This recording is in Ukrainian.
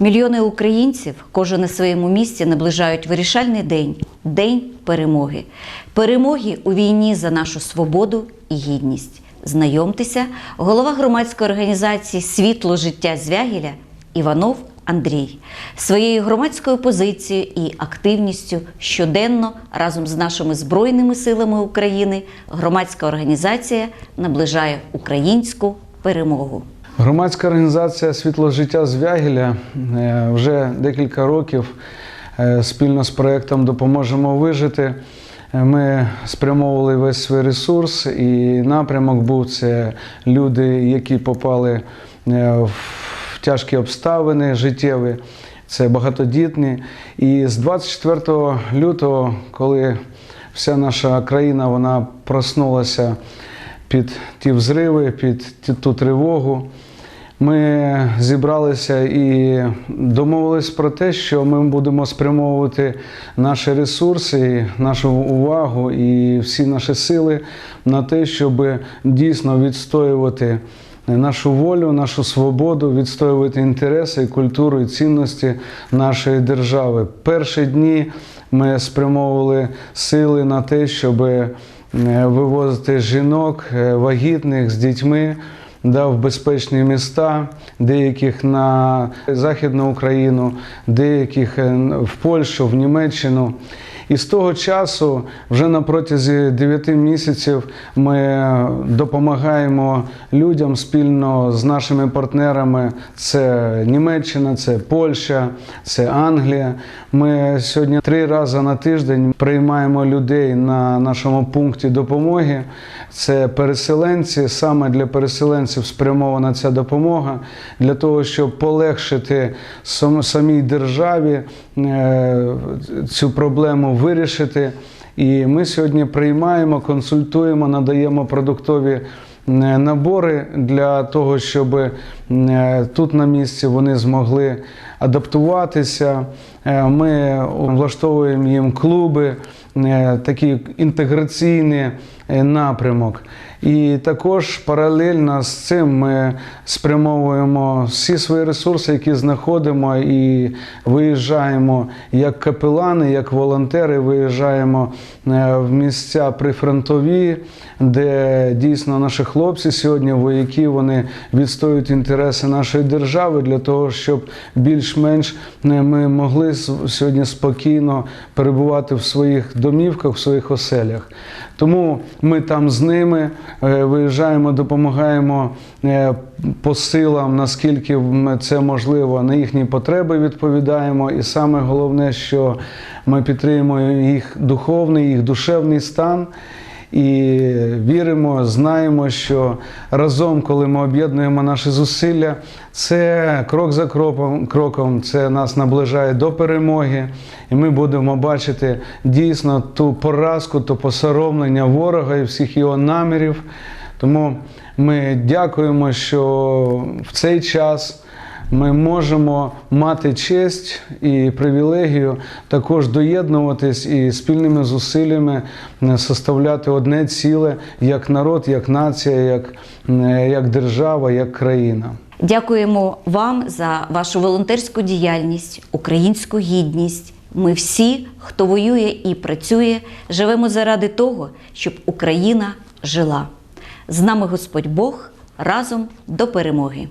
Мільйони українців, кожен на своєму місці, наближають вирішальний день день перемоги. Перемоги у війні за нашу свободу і гідність. Знайомтеся, голова громадської організації Світло життя Звягіля Іванов Андрій своєю громадською позицією і активністю щоденно разом з нашими збройними силами України громадська організація наближає українську перемогу. Громадська організація Світло життя Звягіля е, вже декілька років е, спільно з проєктом Допоможемо вижити. Е, Ми спрямовували весь свій ресурс, і напрямок був це люди, які попали в тяжкі обставини життєві, це багатодітні. І з 24 лютого, коли вся наша країна вона проснулася під ті взриви, під ту тривогу. Ми зібралися і домовились про те, що ми будемо спрямовувати наші ресурси, нашу увагу і всі наші сили на те, щоб дійсно відстоювати нашу волю, нашу свободу, відстоювати інтереси, культуру і цінності нашої держави. Перші дні ми спрямовували сили на те, щоб е, вивозити жінок е, вагітних з дітьми да, в безпечні міста, деяких на Західну Україну, деяких е, в Польщу, в Німеччину. І з того часу, вже на протязі 9 місяців, ми допомагаємо людям спільно з нашими партнерами. Це Німеччина, це Польща, це Англія. Ми сьогодні три рази на тиждень приймаємо людей на нашому пункті допомоги. Це переселенці. Саме для переселенців спрямована ця допомога для того, щоб полегшити самій державі е, цю проблему вирішити. І ми сьогодні приймаємо, консультуємо, надаємо продуктові е, набори для того, щоб е, тут на місці вони змогли адаптуватися. Е, Ми влаштовуємо їм клуби, такі е, напрямок. І також паралельно з цим ми спрямовуємо всі свої ресурси, які знаходимо, і виїжджаємо як капелани, як волонтери, виїжджаємо е, в місця прифронтові, де дійсно наші хлопці сьогодні, вояки, вони відстоюють інтереси нашої держави для того, щоб більш-менш е, ми могли сьогодні спокійно перебувати в своїх домівках, в своїх оселях. Тому ми там з ними е, виїжджаємо, допомагаємо е, по силам, наскільки це можливо, на їхні потреби відповідаємо. І саме головне, що ми підтримуємо їх духовний, їх душевний стан. І віримо, знаємо, що разом, коли ми об'єднуємо наші зусилля, це крок за кроком, це нас наближає до перемоги, і ми будемо бачити дійсно ту поразку, то посоромлення ворога і всіх його намірів. Тому ми дякуємо, що в цей час. Ми можемо мати честь і привілегію також доєднуватись і спільними зусиллями е, составляти одне ціле як народ, як нація, як, е, як держава, як країна. Дякуємо вам за вашу волонтерську діяльність, українську гідність. Ми всі, хто воює і працює, живемо заради того, щоб Україна жила. З нами Господь Бог разом до перемоги.